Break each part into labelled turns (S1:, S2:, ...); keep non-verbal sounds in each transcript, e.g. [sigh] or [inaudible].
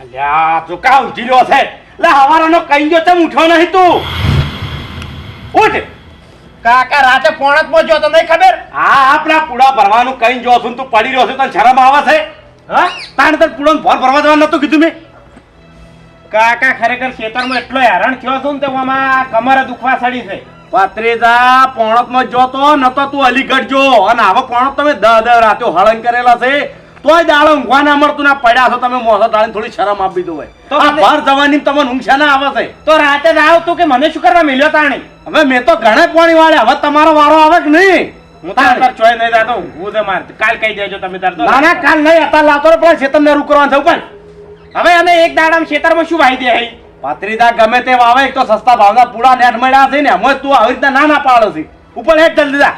S1: અલ્યા કા ઊંઘી રહ્યો છે. લે હવારાનો કઈ ચમ ઉઠ્યો નહીં તું. ઉઠ.
S2: કાકા રાતે પોણતમાં જો તો નહીં ખબર?
S1: હા આપણા પૂડા ભરવાનું કઈ જો છું તું પડી રહ્યો છે તને શરમ આવે છે? હા? તાણે તને પૂડો ભર ભરવા જવાનું નતું કીધું મેં?
S2: કાકા ખરેખર ખેતરમાં એટલો હેરાન થયો છું ને તો આમાં કમરે દુખવા સડી છે.
S1: પત્રીજા પોણતમાં જોતો નતો તું અલીગઢ જો. અને આવા પોણત તમે દ દર રાતે હળંગ કરેલા છે. તોય દાડો ઊંઘવા ના મળતું ના પડ્યા છો તમે મોસો દાડીને થોડી શરમ આપી દો ભાઈ
S2: તો
S1: બહાર જવાની તમને ઊંઘ છે ના આવે છે?
S2: તો રાતે ના આવતું કે મને શું કરવા મિલ્યો તાણી?
S1: હવે મેં તો ઘણા પાણી વાળે હવે તમારો વારો આવે કે નહીં?
S2: હું તો અત્યારે ચોય નહીં જાતો ઊંઘવું છે મારે. કાલ કહી દેજો તમે તાર તો.
S1: ના ના કાલ નહીં અત્યારે લાવતો પણ ને
S2: હવે અમે એક દાડામાં ખેતરમાં શું વાઈ દે હઈ
S1: પાત્રીદા ગમે તે વાવે એક તો સસ્તા ભાવના પૂરા નેટ મળ્યા છે ને એમાં તું આવી રીતના ના ના પાડો છે. ઉપર હેઠ જલ્દી જા.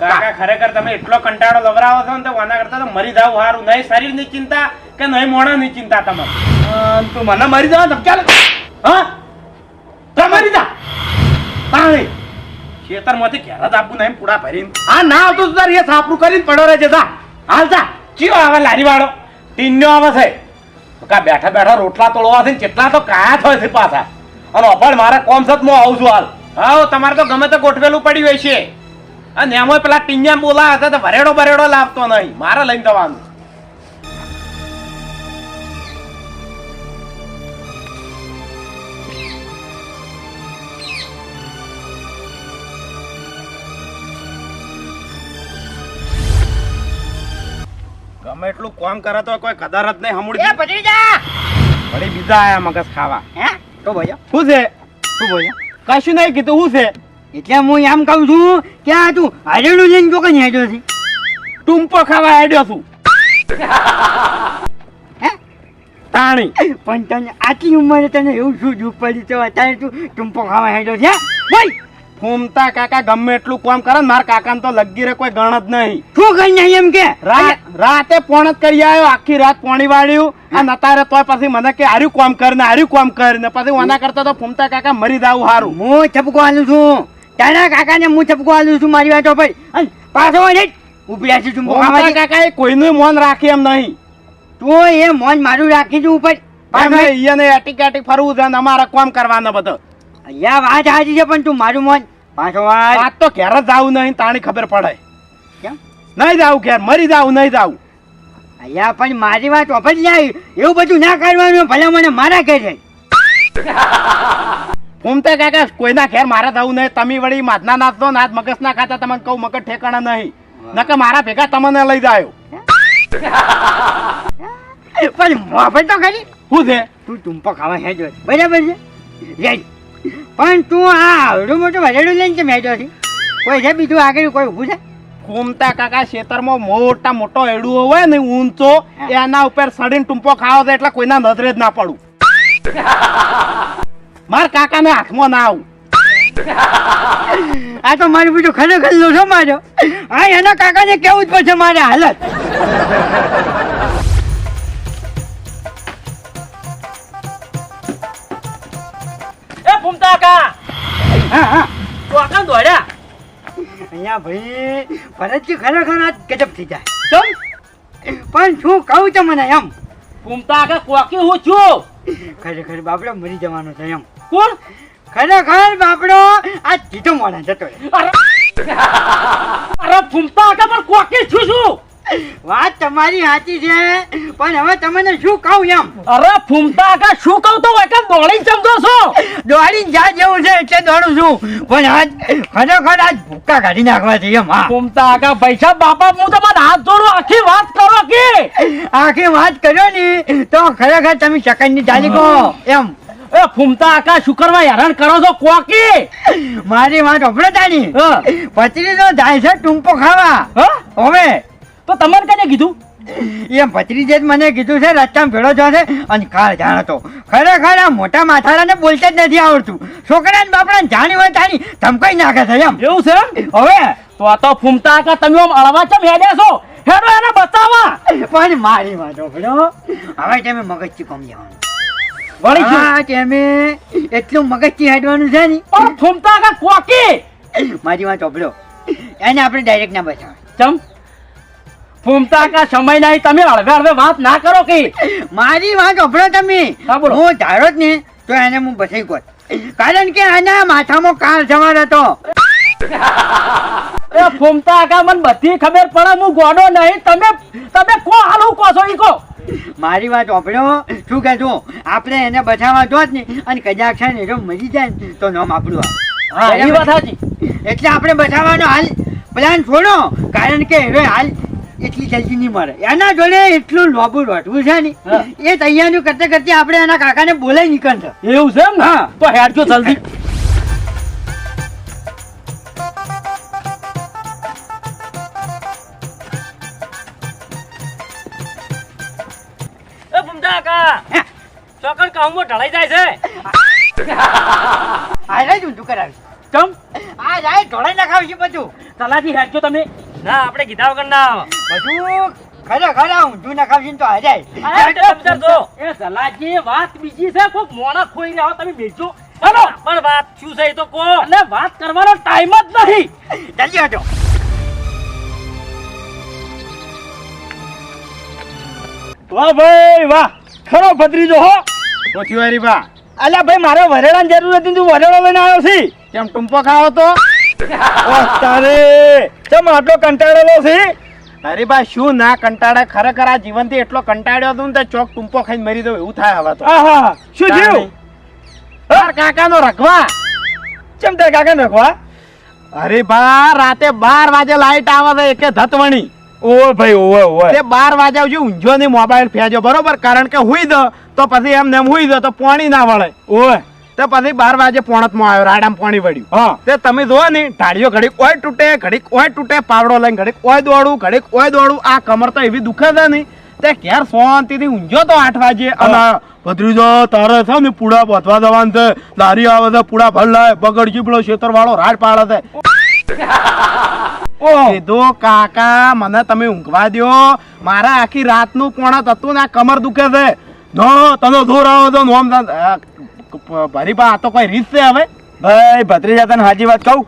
S2: કાકા ખરેખર તમે એટલો કંટાળો લવરાવો છો ને તો વાના કરતા તો મરી જાવ સારું નહીં શરીરની ચિંતા કે નહીં મોણાની ચિંતા તમારે
S1: અ, તું મને મરી જવા ધમક્યા લે. હા? તું મરી જા. તાણી
S2: ખેતરમાંથી ઘેર આપવું નહીં પૂડા ભરીને.
S1: હા ના આવતો તું તારી એ સાપરું કરીને પડો રહે જા. હાલ જા.
S2: ચિયો આવે લારી વાળો
S1: ટીન્યો આવે છે. કા બેઠા બેઠા રોટલા તોડવા છે કેટલા તો કાયા થાય છે પાછા. અને અફળ મારા કોમ સત હું આવું છું હાલ.
S2: હા તમારે તો ગમે તો ગોઠવેલું પડ્યું હોય છે અને એમાં પેલા ટીંજા બોલા હતા તો ભરેડો ભરેડો લાવતો નહીં. મારે લઈને જવાનું. ગમે એટલું કોમ કરે તો કોઈ કદર જ નહીં
S3: એ
S2: પછી
S3: જા.
S2: વળી બીજા આયા મગજ ખાવા.
S3: હે? તો ભાઈ
S2: શું છે?
S3: શું ભાઈ
S2: કશું નહીં કીધું. શું છે?
S3: એટલે હું એમ કહું છું કે આ તું હારેલું લઈને જો કઈ હેડ્યો છે.
S2: ટૂંપો ખાવા આડ્યો છું. તાણી.
S3: પણ તને આટલી ઉંમરે તને એવું શું દુઃખ પડી તો અત્યારે તું ટૂંપો ખાવા હેડ્યો છે બોલ.
S2: ફૂમતા કાકા ગમે એટલું કામ કરે ને મારા કાકાને તો લગી રે કોઈ ગણ જ નહીં.
S3: શું કઈ નહીં એમ કે?
S2: રાતે પોણ જ કરી આવ્યો આખી રાત પોણી વાળ્યું. અને અત્યારે તોય પછી મને કે આર્યું કામ કર ને આર્યું કામ કર ને. પછી ઓના કરતા તો ફૂમતા કાકા મરી જાવું સારું
S3: હું છપકો આલું છું. તારા કાકાને હું ચપકો આલું છું મારી વાતો ભાઈ અને પાછો વળી ઉપડ્યા છે
S2: ફૂમતા કાકા એ કોઈનું મોન રાખે એમ નહીં.
S3: તું એ મોન મારું રાખી છું ઉપર. પાછો
S2: એટીક એટીક ફરવું છે ને અમારે કામ કરવાનો બધો.
S3: અહીંયા વાત સાચી છે પણ તું મારું મોન. પાછો
S2: વાત તો ઘેર જ જાવું નહીં તાણી ખબર પડે.
S3: કેમ?
S2: નહીં જાવું ઘેર મરી જાવું નહીં જાવું
S3: અહીંયા પણ મારી વાત ઓફર જાય એવું બધું ના કરવાનું ભલે મને મારા કહે છે
S2: ફૂમતા કાકા કોઈના ઘેર મારે થવું નહીં. તમે વળી માથના નાચતો ને આજ મગજ ના ખાતા તમને કહું મગજ ઠેકાણા નહીં. નકે મારા ભેગા તમને લઈ જાયો.
S3: પણ મોફત તો ખરી.
S2: શું છે?
S3: તું ટૂંપો ખાવા હેજો છે. બરાબર છે? પણ તું આ આવડું મોટું વરેડું લઈને કેમ હેજો છે? કોઈ છે બીજું આગળ કોઈ ઊભું છે?
S2: ફૂમતા કાકા ખેતરમાં મોટા મોટો એડું હોય ને ઊંચો એના ઉપર સડીને ટૂંપો ખાવો એટલે કોઈના નજરે જ ના પડું. માર કાકાને હાથમાં ના આવું.
S3: આ તો મારું બીજું ખરેખર લોસો માર્યો હા એના કાકાને કેવું જ પડશે મારે હાલત.
S2: એ ફૂમતા
S3: હા હા.
S2: કાકા દોડ્યા?
S3: અહીંયા ભાઈ ભરતજી ખરેખર આજ ગજબ થઈ જાય.
S2: ચમ?
S3: પણ શું કહું તમને એમ?
S2: ફૂમતા કા કોકી હું છું?
S3: ખરેખર બાપડે મરી જવાનો છે એમ.
S2: કોણ?
S3: ખરેખર બાપડો આ જીતો મોડા જતો
S2: અરે. ફૂંપા હતા પણ કોકી છું છું
S3: વાત તમારી સાચી છે પણ હવે તમને શું કહું એમ?
S2: અરે ફૂમતા કા શું કહું તો એટલે દોડી સમજો છો.
S3: દોડી જા જેવું છે એટલે દોડું છું. પણ આજ ખરેખર આજ ભૂક્કા કાઢી નાખવા છે એમ હા.
S2: ફૂમતા કાકા પૈસા બાપા હું તમારા હાથ જોડું આખી વાત કરો કે.
S3: આખી વાત કર્યો ને તો ખરેખર તમે સેકન્ડની ચાલી કહો એમ.
S2: એ ફૂમતા આકા શુકરમાં હેરાન કરો છો કોકી?
S3: મારી વાત અભડો તાની. પચરી તો જાય છે ટૂંપો ખાવા. હવે.
S2: તો તમારે કને કીધું?
S3: એમ ભત્રીજે જ મને કીધું છે રસ્તામાં ભેળો થયો છે અને કાળ જાણતો. ખરેખર આ મોટા માથારાને બોલતા જ નથી આવડતું. છોકરાને બાપડાને જાણી હોય તાણી ધમકાઈ નાખે છે એમ.
S2: એવું છે એમ?
S3: હવે.
S2: તો આ તો ફૂમતા આકા તમે આમ અળવા ચમ હેડ્યા છો? હેડો એને બતાવવા
S3: પણ મારી વાત ભેળો હવે તમે મગજથી કોમ જવાનું.
S2: વળી?
S3: હા તમે એટલું મગજથી હાડવાનું છે ને.
S2: પણ ફૂમતા કા કોકી?
S3: મારી વાત ભેળો એને આપણે ડાયરેક્ટ ના બતાવે
S2: ચમ.
S4: ફૂમતા કા સમય નહીં. તમે હળવે હળવે વાત ના કરો કે.
S3: મારી વાત અભરો તમે.
S4: હું
S3: ધારો જ ને તો એને હું બસાઈ ગોત કારણ કે આના માથામાં કાળ જવાનો હતો
S4: એ ફૂમતા કા મને બધી ખબર પડે. હું ગોડો નહીં. તમે તમે કો હાલું કો છો? ઈ કો.
S3: મારી વાત અભરો શું કહેતો આપણે એને બચાવવા જો જ નહીં. અને કદાચ છે ને જો મરી જાય ને તો નામ આપણું
S4: હા એ વાત સાચી.
S3: એટલે આપણે બચાવવાનો હાલ પ્લાન છોડો. કારણ કે હવે હાલ એટલી જલ્દી નહીં મળે. એના જોડે એટલું લોબુ રોટવું છે ને. એ તૈયારી કરતે કરતે આપણે એના કાકાને બોલાઈ નીકળશે
S4: એવું છે એમ
S3: હા.
S4: તો હેડજો જલ્દી. ફૂમતા કા ઢળાઈ જાય છે.
S3: જ ઊંધું કરાવી
S4: ચમ.
S3: આ જાય ઢોળાઈ નાખાવી છે બધું.
S4: તલાજી હેડજો તમે. ના આપણે કીધા વગર ના
S3: બધું ખરે ખરા ઊંધું નાખાવશે ને તો હારે
S4: એ જલાજી વાત બીજી છે. કોક મોણા ખોઈ રહ્યા તમે બેસો. ચાલો પણ વાત શું છે એ તો કો. અને વાત કરવાનો ટાઈમ જ નથી.
S3: જલ્દી હટો.
S4: વાહ ભાઈ વાહ. ખરો ભત્રીજો હો.
S2: પોચીવારી બા
S4: અલ્યા ભાઈ મારે વરેડાની જરૂર હતી તું વરેડો લઈને આવ્યો છી.
S2: કેમ ટૂંપો ખાવો તો?
S4: તારે. ચમ આટલો કંટાળેલો છે?
S2: અરે બા શું ના કંટાળે? ખરેખર આ જીવનથી એટલો કંટાળ્યો હતો ને તે ચોક ટૂંપો ખાઈને મરી દઉં એવું થાય હવે તો.
S4: આહા શું થયું?
S2: તાર કાકાનો રખવા
S4: ચમ તાર કાકા રખવા
S2: અરે બા રાતે બાર વાગે લાઈટ આવે છે એકે ધતવણી.
S4: ઓય ભાઈ ઓય ઓય
S2: તે બાર વાગ્યા સુધી ઊંઝો ને મોબાઈલ ફેંજો બરોબર? કારણ કે હુઈ દો તો પછી એમ ને એમ હુઈ દો તો પોણી ના વળે.
S4: ઓય
S2: તો પછી બાર વાગે પોણતમાં આવ્યો રાડામ પોણી વળ્યું.
S4: હા.
S2: તે તમે જો ને ઢાળિયો ઘડીક ઓય તૂટે ઘડીક ઓય તૂટે પાવડો લઈને ઘડીક ઓય દોડું ઘડીક ઓય દોડું. આ કમર તો એવી દુખે છે ને તે ઘેર શાંતિથી ઊંઝો તો આઠ વાગે. અને ભત્રીજો તારે છે ને પૂડા બોધવા જવાનું છે. લારી આવે છે પૂડા ભર લાય બગડજી પેલો વાળો રાડ પાડે છે. કીધું કાકા મને તમે ઊંઘવા દ્યો. મારા આખી રાતનું પોણત હતું ને આ કમર દુખે છે. જો તને દૂર આવો તો નોમ ભરી પા આ તો કોઈ રીત છે હવે.
S4: ભાઈ ભત્રીજા તને હાજી વાત કહું?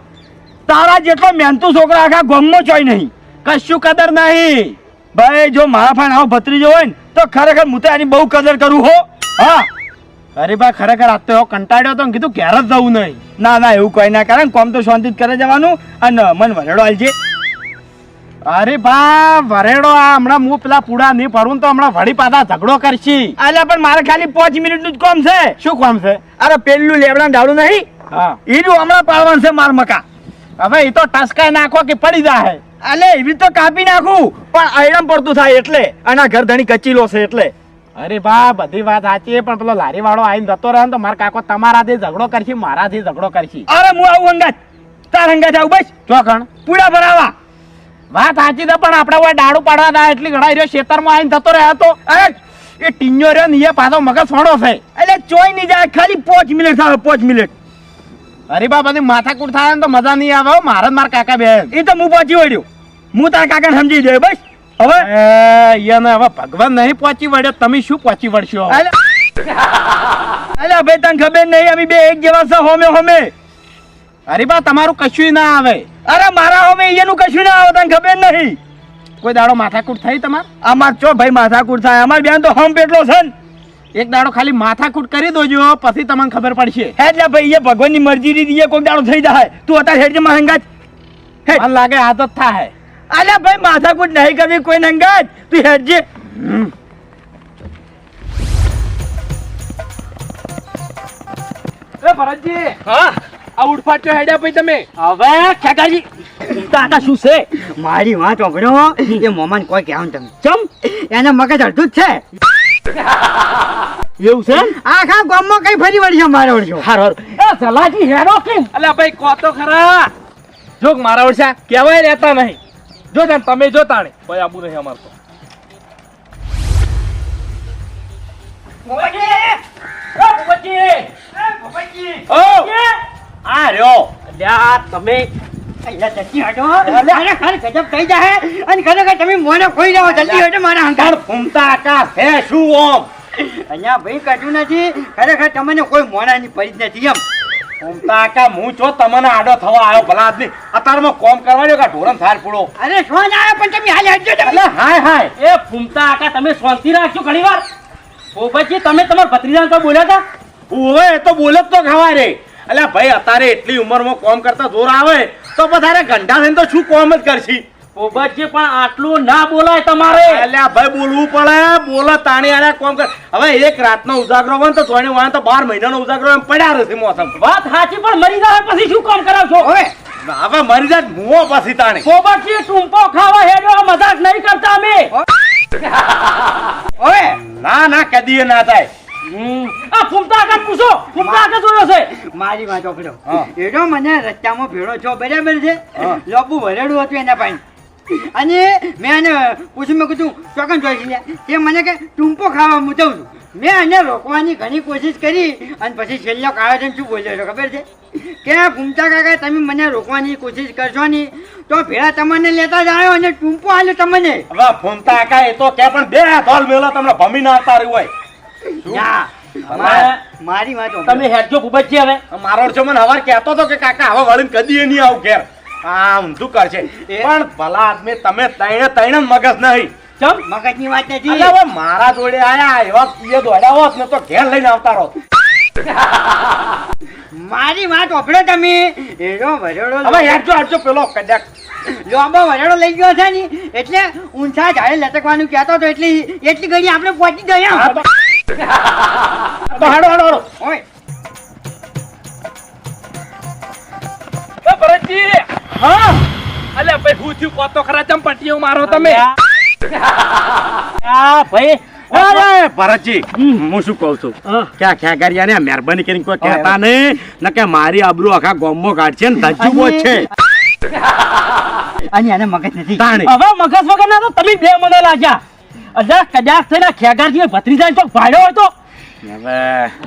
S4: તારા જેટલો મહેનતુ છોકરા આખા ગામમાં ચોય નહીં.
S2: કશું કદર નહીં.
S4: ભાઈ જો મારા ફાન આવો ભત્રીજો હોય ને તો ખરેખર હું તો આની બહુ કદર કરું હો. હા.
S2: અરે બા ખરેખર આજ તો એવો કંટાળ્યો તો કીધું ઘેર જ જવું નહીં.
S4: ના ના એવું કઈ ના કારણ કોમ તો શાંતિ જ કરે જવાનું અને મન વરેડો આલજે.
S2: અરે બા વરેડો આ હમણાં હું પેલા પૂડા નહીં ભરું તો હમણાં વળી પાછા ઝઘડો કરશી.
S4: અલ્યા પણ મારે ખાલી પાંચ મિનિટનું જ કોમ છે.
S2: શું કોમ છે?
S4: અરે પેલું લેબડા ડાળું નહીં.
S2: હા.
S4: એનું હમણાં પાડવાનું છે માર મકા.
S2: હવે એ તો ટસકાઈ નાખો કે પડી જાય
S4: અલે એવી તો કાપી નાખું પણ આયરમ પડતું થાય એટલે. અને ઘર ધણી કચીલો છે એટલે.
S2: અરે બા બધી વાત સાચી પણ પેલો લારી વાળો આવીને જતો રહે તો મારા કાકો તમારાથી ઝઘડો કરશી મારાથી ઝઘડો કરશી.
S4: અરે હું આવું હંગાત તાર હંગાત આવું બસ.
S2: ચોકણ
S4: પૂડા ભરાવા.
S2: વાત સાચી છે પણ આપણે હોય દાડું પાડવા દા એટલી ઘણા રહ્યો ખેતરમાં આવીને થતો રહ્યો તો
S4: અરે
S2: એ ટીંજો રહ્યો ને એ પાછો મગજ સોણો છે.
S4: એટલે ચોઈ નહીં જાય ખાલી પાંચ મિનિટ થાય પાંચ મિનિટ.
S2: અરે બા બધી માથાકૂટ થાય ને તો મજા નહીં આવે મારા મારે મારા કાકા બે
S4: એ તો હું પહોંચી વળ્યો. હું તારા કાકાને સમજી જાય બસ. હવે?
S2: એને હવે ભગવાન નહીં પહોંચી વળ્યો તમે શું પહોંચી વળશો?
S4: અલે ભાઈ તને ખબર નહીં અમે બે એક જેવા છે હોમે હોમે.
S2: અરે બા તમારું કશું ના આવે.
S4: અરે મારા હોમે એનું કશું ના આવે તને ખબર નહીં.
S2: કોઈ દાડો માથાકૂટ થઈ તમાર?
S4: અમાર ચો ભાઈ માથાકૂટ થાય? અમાર બેન તો હમ પેટલો છે
S2: એક દાડો ખાલી માથાકૂટ કરી દોજો પછી તમને ખબર પડશે.
S4: એટલે ભાઈ એ ભગવાનની મરજી રીત એ કોઈ દાડો થઈ જાય. તું અત્યારે હેડમાં હંગાત હેડ.
S2: લાગે આદત થાય.
S4: અલ્યા ભાઈ માથાકૂટ નહીં કરવી કોઈ હંગાત તું હેડજે.
S5: એ ભરતજી
S4: હા?
S5: આ ઉડફાટ ચો હેડ્યા પછી તમે?
S4: હવે ખેકાજી દાદા શું છે?
S3: મારી વાત અભરો એ મોમાન કોઈ કહેવાનું તમે.
S4: ચમ
S3: એને મગજ અડધું જ છે.
S4: એવું છે
S3: આખા ગામમાં કઈ ફરી વળશો મારે વળશો
S4: હાર એ જલાજી હેરો
S5: અલ્યા ભાઈ કો તો ખરા. જોક મારા ઓળશા કહેવાય રહેતા નહીં. જો તાણ તમે જો તાણે. ભાઈ આબુ નહીં અમાર તો.
S4: આ રહ્યો. અલ્યા તમે
S3: અહીંયા જલ્દી હટો. ખરેખર ગજબ થઈ જાય અને ખરેખર તમે મોને ખોઈ જાઓ જલ્દી હટો મારા
S4: પણ ફૂમતા કા હે શું ઓમ?
S3: અહીંયા ભાઈ કશું નથી. ખરેખર તમને કોઈ મોનાની પડી જ નથી એમ.
S2: કાકા હું છો તમને આડો થવા આવ્યો ભલા આદમી. અત્યારમાં કોમ કરવા દો કા ઢોરણ થાર પૂડો
S3: અરે સોન આવ્યો પણ તમે હાલ તમે.
S2: એટલે હાય હાય.
S6: એ ફૂમતા આકા તમે શાંતિ રાખજો ઘણી વાર પોપટજી તમે તમારા ભત્રીજા તો બોલ્યા હતા?
S2: ઓવે એ તો બોલે જ તો ખવા રે. એટલે ભાઈ અત્યારે એટલી ઉંમરમાં કોમ કરતા જોર આવે તો વધારે ઘંટા થઈને તો શું કોમ જ કરશી?
S6: પોપટજી પણ આટલું ના બોલાય તમારે.
S2: અલ્યા ભાઈ બોલવું પડે. બોલો તાણી આને કોમ કર. હવે એક રાતનો ઉજાગરો હોય તો જોઈને વાળા તો બાર મહિનાનો ઉજાગરો એમ પડ્યા રહેશે મોસમ.
S6: વાત સાચી પણ મરી જાય પછી શું કામ કરાવશો?
S3: હવે
S2: હવે મરી જાય મુઓ પછી તાણી.
S6: પોપટજી ટૂંપો ખાવા હેડો મજાક નહીં કરતા અમે.
S3: હવે
S2: ના ના કદી ના થાય.
S6: હમ. આ ફૂમતા પૂછો ફૂમતા જોયો છે?
S3: મારી
S2: હા.
S3: મને રસ્તામાં ભેળો છો બરાબર છે. લોબુ ભરેડું હતું એના પાસે. અને મેં એને પૂછ્યું મેં કીધું ચોકન જોઈ ગયા તે મને કે ટૂંપો ખાવા મૂતવું છું. મેં એને રોકવાની ઘણી કોશિશ કરી અને પછી છેલ્લો છે શું બોલ્યો છો ખબર છે? કે ઘૂમતા કાકા તમે મને રોકવાની કોશિશ કરશો નહીં તો ભેળા તમને લેતા જ આવ્યો અને ટૂંપો આલ્યો તમને.
S2: હવે ફૂમતા કાકા એ તો કે પણ બે ધોલ ભેલા તમને ભમી ના આવતા રહ્યું હોય.
S3: મારી વાત.
S6: તમે હેડજો ફૂમતજી હવે.
S2: મારો છો મને હવાર કહેતો હતો કે કાકા હવે વળીને કદી નહીં આવું ઘેર. આ ઊંધું કરશે પણ ભલા આદમી તમે તૈણે તૈણે મગજ નહીં.
S6: ચમ?
S3: મગજની વાત નથી.
S2: અરે હવે મારા જોડે આયા એવા પીએ દોડ્યા હોત ને તો ઘેર લઈને આવતા રહો
S3: મારી વાત ઓપડો તમે. એનો ભરેડો
S2: હવે હેડજો હેડજો પેલો કદાચ
S3: લોબો વરેડો લઈ ગયો છે ને એટલે ઊંચા ઝાડે લટકવાનું કહેતો તો એટલી એટલી ઘડી આપણે પહોંચી ગયા.
S2: તો હેડો.
S5: હું થયું કહો તો ખરા ચમ પટ્ટીઓ મારો તમે?
S6: આ ભાઈ
S2: અરે ભરતજી હું શું કહું છું? ક્યાં ક્યાં કર્યા ને મહેરબાની કરીને કોઈ કહેતા નહીં. ન કે મારી આબરૂ આખા ગોમો કાઢશે ને ધજ્જુ છે.
S3: અને આને મગજ નથી.
S6: હવે મગજ વગર ના તો તમે બે મને લાગ્યા. અજા કદાચ થઈને ખેગારજી ભત્રીજા ચોક ભાડ્યો હતો
S2: હવે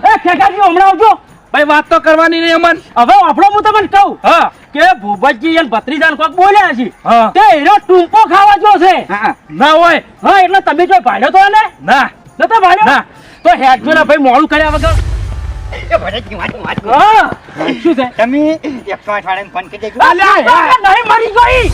S6: એ ખેગારજી હમણાં આવજો.
S5: ભાઈ વાત તો કરવાની નહીં અમન.
S6: હવે આપણો હું તમને કહું
S5: હા.
S6: કે ભૂપતજી અને ભત્રીજાન કોક બોલ્યા છે. તે એનો ટૂંકો ખાવા જો છે.
S5: ના હોય.
S6: હા એટલે તમે જો ભાડ્યો તો એને
S5: ના.
S6: નતો ભાડ્યો
S5: ના.
S6: તો હેડજો ને ભાઈ મોડું કર્યા વગર.
S3: એ ભરતજી વાત વાત
S6: હા. શું છે?
S3: તમે એકસો આઠ વાળાને ફોન કરી દેજો.
S6: અલ્યા, નહીં મરી ગઈ.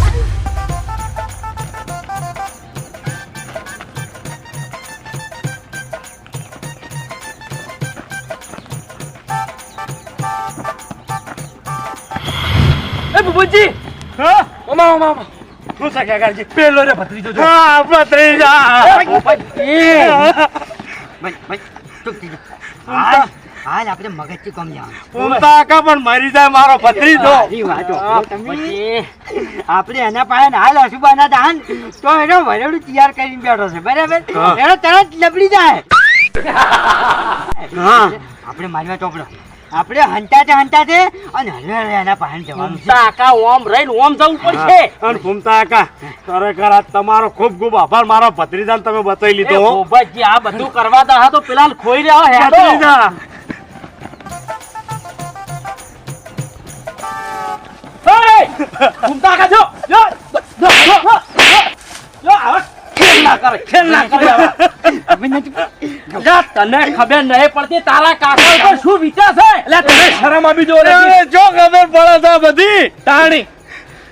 S5: એ બુબુજી
S2: હા?
S5: ઓમા ઓમા ઓમા.
S2: શું છે કાકાજી
S5: પેલો રે ભત્રીજો જો.
S2: હા ભત્રીજા
S3: ભાઈ ભાઈ ચૂપ થઈ જાઓ. હાલ આપણે મગજથી કોમ
S2: ફૂમતા પણ મરી જાય મારો ભત્રીજો.
S3: આપણે એના પાસે હાલ અશુબાના દાન તો એનો વરેડું તૈયાર કરીને બેઠો છે બરાબર. એનો તરત લબડી જાય. [laughs]
S2: હા
S3: આપણે મારવા વાત ઓપડો આપણે હંતાતે હંતાતે અને હલવે હલવે એના જવાનું છે
S6: કાકા ઓમ રહીને ઓમ જવું પડશે
S2: અને ફૂમતા કાકા ખરેખર આ તમારો ખૂબ ખૂબ આભાર મારા ભત્રીજાને તમે બતાવી લીધો.
S6: ભૂપતજી આ બધું કરવા દા હા તો પેલા ખોઈ રહ્યા હે
S2: ભત્રીજા
S6: એય! ઘૂમતા કાકા જો જો જો જો જો, જો આવા ખેલ ના કરે ખેલ ના કરે આવા.
S3: નથી
S6: જા, તને ખબર નહીં પડતી તારા કાકા ઉપર શું વિચાર છે?
S5: એટલે તને શરમ આવી જો
S2: જો ખબર પડે છે બધી તાણી.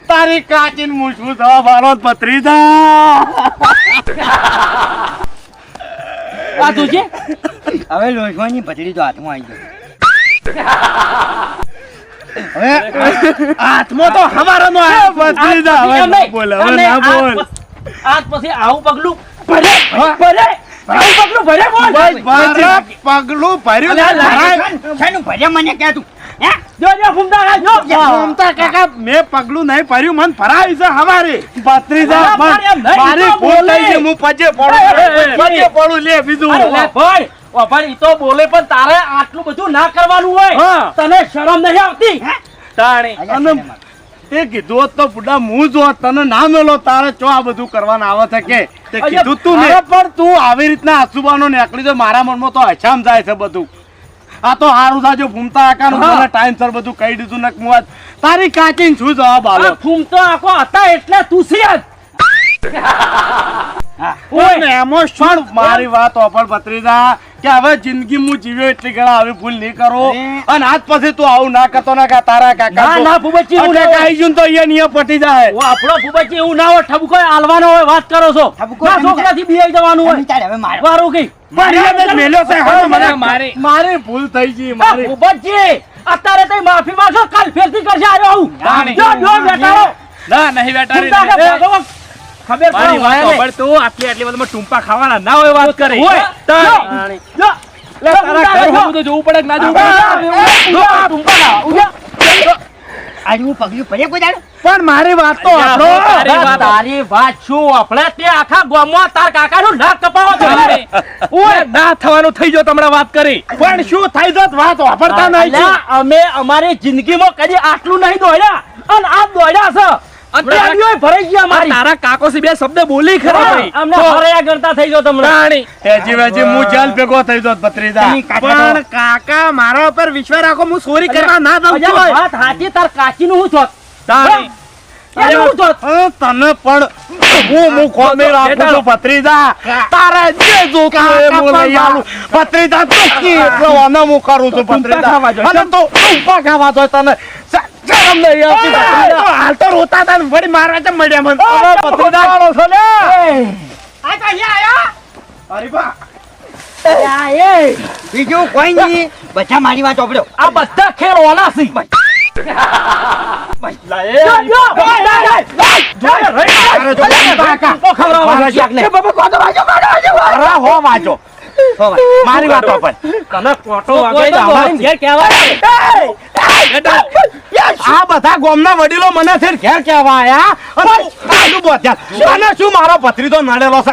S2: તારી કાચીન મૂછવું થવા મારો ભત્રીજા.
S6: આ તું છે?
S3: હવે લોહી પતરી તો હાથમાં આવી ગયો. હવે
S2: હાથમાં તો હમારો નો પતરી હવે
S6: નહીં,
S2: બોલ હવે ના
S6: આજ
S2: બોલ.
S6: પછી- આજ પછી આવું પગલું ભરે ભરે. પગલું ભરે બોલ
S2: પગલું ભર્યું
S6: અલ્યા,
S2: ને
S6: લાગે
S2: ભાઈ.
S3: શાનું ભર્યા મને ક્યાં તું?
S6: જો જો ઘૂમતા જો.
S2: મમતા કાકા મેં પગલું નહીં ભર્યું મન ફરાવી છે હવારે. ભત્રીજા
S6: અલા,
S2: મન-
S6: મારે એમ નહીં,
S2: મારી ભૂલ
S6: બોલે.
S2: થઈ ગઈ હું પજે
S6: એ, એ, એ,
S2: પડું પજે પડું લે બીજું.
S6: ભાઈ ભાઈ તો બોલે પણ તારે આટલું બધું ના કરવાનું હોય.
S2: હા.
S6: તને શરમ નહીં આવતી?
S2: તાણી. તે કીધું હોત તો બુડા હું જો તને ના મેલો તારે ચો આ બધું કરવાનું આવે છે કે? તે કીધું તું ને. પણ તું આવી રીતના આસુબાનો નીકળી તો મારા મનમાં તો અછામ જાય છે બધું. આ તો હારું સાજો ફૂમતા આકા
S6: નું
S2: મને ટાઈમસર બધું કહી દીધું ને હું તારી કાચી શું જવાબ આવે
S6: ફૂમતો આખો હતા એટલે તું છે જ.
S2: ઓય. મારી વાત ઓફળ ભત્રીજા કે હવે જિંદગી હું જીવ્યો એટલી ઘણા હવે ભૂલ નહીં કરો. અને આજ પછી તું આવું ના કરતો ના કા તારા કાકા
S6: ના, ના, ભૂપતજી, એવું ના હોય.
S2: આઈ તો અહીંયા નિયમ પટી જાય.
S6: ઓ આપણો ફૂફાજી એવું ના હોય ઠબકો આલવાનો હોય વાત કરો છો. ના છોકરાથી બીઆઈ જવાનું હોય.
S3: ચાલ હવે મારો.
S6: મારું કઈ
S5: મારી-
S2: મારી. ભૂલ થઈ ગઈ મારી.
S6: ફૂફાજી અત્યારે તઈ માફી માંગો કાલ ફેરથી કરશે આવ્યો આવું.
S5: ના નહીં.
S6: ભાગો. ખબર
S5: મારી વાત. સાંભળ તું આટલી આટલી વાતમાં ટૂંપા ખાવાના ના હોય વાત કરે.
S6: હોય.
S5: તાણી. લે, તારા ઘર હું તો જોવું પડે કે ના જોવું
S6: ટૂંપા ના, ઉજા.
S3: આજે પગલું પડે કોઈ દાડો?
S2: પણ મારી વાત તો આપણો
S5: તારી વાત-
S6: શું? આપણે તે આખા ગામમાં તાર કાકાનું નાક કપાવો છે
S5: ઓય, ના થવાનું થઈ જો તમને વાત કરી.
S2: પણ શું થઈ જોત વાત વાપરતા નહીં
S6: અમે અમારી જિંદગીમાં કદી આટલું નહીં દોડ્યા. અને આ દોડ્યા છે.
S5: તારા-
S6: ગાડીઓય ભરાઈ ગયા
S5: આ
S6: અમારી
S5: તારા કાકો બે શબ્દ બોલી ખરા ભાઈ.
S6: અમને થઈ જાઓ તમને.
S2: હેજી વેજી હું જેલ ભેગો થઈ જોત ભત્રીજા.
S1: પણ કાકા મારા ઉપર વિશ્વાસ રાખો હું ચોરી કરવા ના દઉં
S6: વાત સાચી તાર કાચીનું હું?
S2: તને પણ હું હું ખોમી રાખું છું ભત્રીજા. તારે જે જોતું હોય હું લઈ આલું ભત્રીજા તું એટલો આને કરું છું ભત્રીજા. અને તો ટૂંપા ખાવા જોઈએ તને. શરમ નહીં આવતી
S1: હાલ તો રોતા હતા ને વળી મારવા ચમ મળ્યા મને.
S2: હવે છો ને?
S3: આ તો અહીંયા આયા.
S1: અરે બા.
S3: બીજું કોઈ નહીં. બધા મારી વાત ઓપડ્યો
S6: આ બધા ખેલ ઓલા.
S2: અરે હો વાંચો. મારી વાતો પર
S6: તમે કોટો વાગે અમારી ઘેર કહેવાય.
S2: આ બધા ગામના વડીલો મને છે ઘેર કહેવા આયા અને બોધ્યા. શું મારો ભત્રીજો નડેલો છે?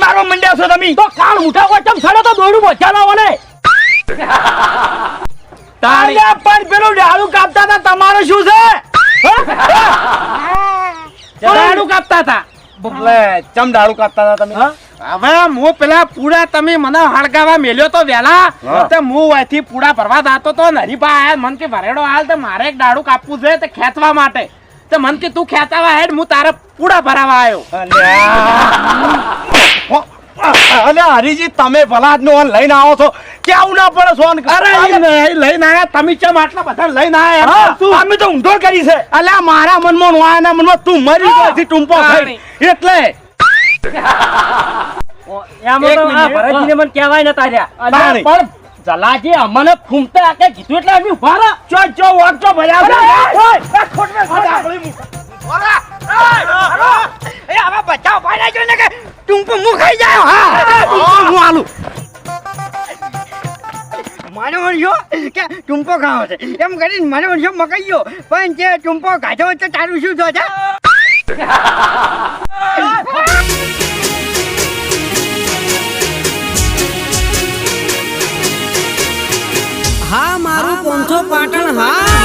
S2: મારવા મંડ્યા છો તમે?
S6: તો કાળ ઉઠાવો ચમ સડો તો દોડું બચ્ચા ના વને
S2: પણ પેલું ડાળું કાપતા હતા તમારે શું છે?
S1: ડાળું કાપતા હતા?
S2: એટલે ચમ ડાળું કાપતા હતા તમે?
S1: હવે હું પેલા પૂરા તમે મને હળગાવા મેલ્યો તો વેલા તો હું અહીંથી પૂડા ભરવા જાતો તો ને હરીભા આયા મન કે ભરેડો હાલ તો મારે એક ડાળું કાપવું છે તે ખેંચવા માટે. તો મન કે તું ખેંચાવા હેડ હું તારે પૂડા ભરાવા આવ્યો
S2: અલ્યા હરીજી તમે ભલા નું લઈને આવો છો. કેવું ના પડે સોન?
S1: અરે લઈને આયા. તમે ચમ આટલા બધા લઈને આયા.
S2: અમે તો ઊંધો કરી છે. અલ્યા મારા મનમાં નું આના મનમાં તું મરી ગયો છે ટૂંપો એટલે
S6: એમાં
S1: એક
S6: તો આ
S1: મિનિટ.
S6: ભરતજીને મને કહેવાય નતા રહ્યા. પણ જલાજી અમને ફૂમતા આકે કીધું એટલે અમે ઊભા રહ્યા.
S1: ચો ચો વાંચો ભર્યા
S3: મું ખાઈ જાય હા?
S2: હું. આલું
S3: મને વળ્યો કે ટૂંપો ખાવો છે. એમ કરીને મને વળ્યો મકાઈ ગયો. પણ જે ટૂંપો ખાધો તો તારું શું થશે
S7: હા મારું પોંથો પાટણ હા.